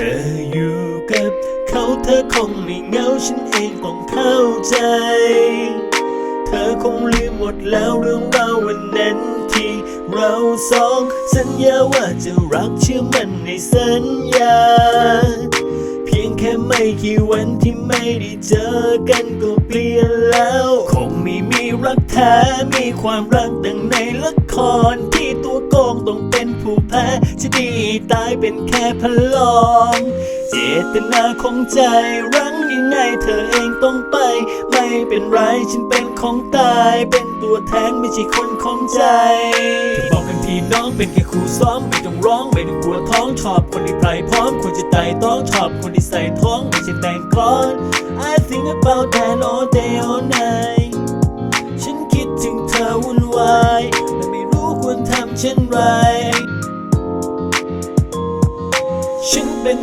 ธออยู่กับเขาเธอคงไม่เหงาฉันเองต้องเข้าใจ เธอคงลืมหมดแล้วเรื่องราววันนั้นที่เราสองสัญญาว่าจะรักเชื่อมันในสัญญา เพียงแค่ไม่กี่วันที่ไม่ได้เจอกันก็เปลี่ยนแล้ว คงไม่มีรักแท้มีความรักดังในละครที่ตัวโกงต้องเป็น ผู้แพ้จะดีตายเป็นแค่พลองเจตนาของใจรั้งยังไงเธอเองต้องไป ไม่เป็นไรฉันเป็นของตาย เป็นตัวแทนไม่ใช่คนของใจเธอบอกกันทีน้องเป็นแค่ครูซ้อมไม่ต้องร้องไม่ต้องกลัวท้องชอบคนที่ไพรพร้อมควรจะไต่ต้องชอบคนที่ใส่ท้องไม่ใช่แต่งกลอน I think about that all day all night ฉันคิดถึงเธอวุ่นวายและไม่รู้ควรทำเช่นไร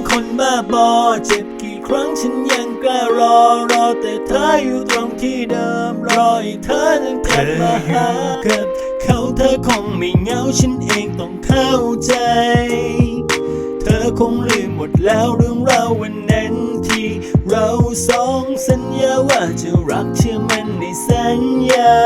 คนบ้าบอ เจ็บกี่ครั้งฉันยังกล้ารอ รอแต่เธออยู่ตรงที่เดิม รอให้เธอนั้นกลับมาหากับเขาเธอคงไม่เหงาฉันเองต้องเข้าใจ เธอคงลืมหมดแล้วเรื่องราววันนั้นที่เราสองสัญญาว่าจะรักเชื่อมันในสัญญา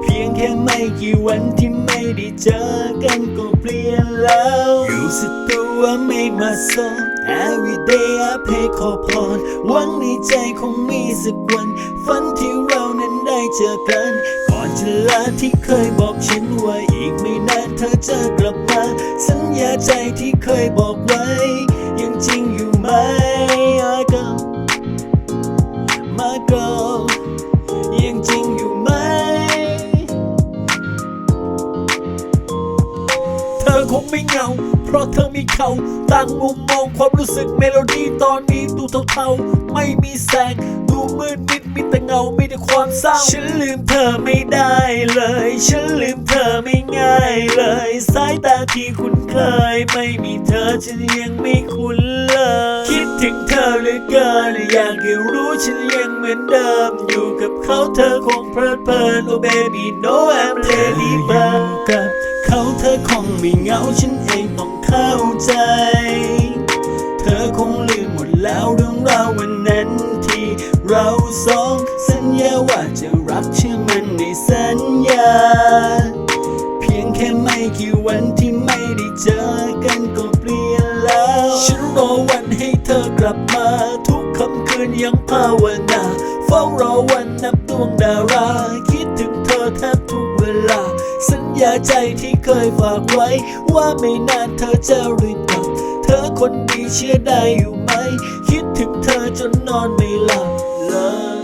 เพียงแค่ไม่กี่วันที่ไม่ได้เจอกันก็เปลี่ยนแล้วอยู่สตั ว่าไม่มาสน Every day I pay ขอพรหวังในใจคงมีสักวัน ฝันที่เรานั้นได้เจอกัน ก่อนจะลาที่เคยบอกฉันว่าอีกไม่นานเธอจะกลับมา สัญญาใจที่เคยบอกไว้ ยังจริงอยู่ไหม I go my girl คงไม่เหงา เพราะเธอมีเขาต่างมุมมองความรู้สึกเมโลดี้ตอนนี้ดูเทาๆ ไม่มีแสง ดูมืดมิดมีแต่เงามีแต่ความเศร้า ฉันลืมเธอไม่ได้เลย ฉันลืมเธอไม่ง่ายเลย สายตาที่คุ้นเคย ไม่มีเธอฉันยังไม่คุ้นเลย คิดถึงเธอเหลือเกินอยากให้รู้ฉันยังเหมือนเดิม อยู่กับเขาเธอคงเพลิดเพลิน Oh baby no I'm lady bird กับ เขาเธอคงไม่เหงาฉันเองต้องเข้าใจ เธอคงลืมหมดแล้วเรื่องราววันนั้นที่เราสองสัญญาว่าจะรักเชื่อมันในสัญญา เพียงแค่ไม่กี่วันที่ไม่ได้เจอกันก็เปลี่ยนแล้ว ฉันรอวันให้เธอกลับมาทุกค่ำคืนยังภาวนาเฝ้ารอวันนับดวงดารา คิดถึงเธอแทบทุกาใจที่เคยฝากไว้ ว่าไม่นานเธอจะรีบกลับ เธอคนดีเชื่อได้อยู่ไหม คิดถึงเธอจนนอนไม่หลับเลย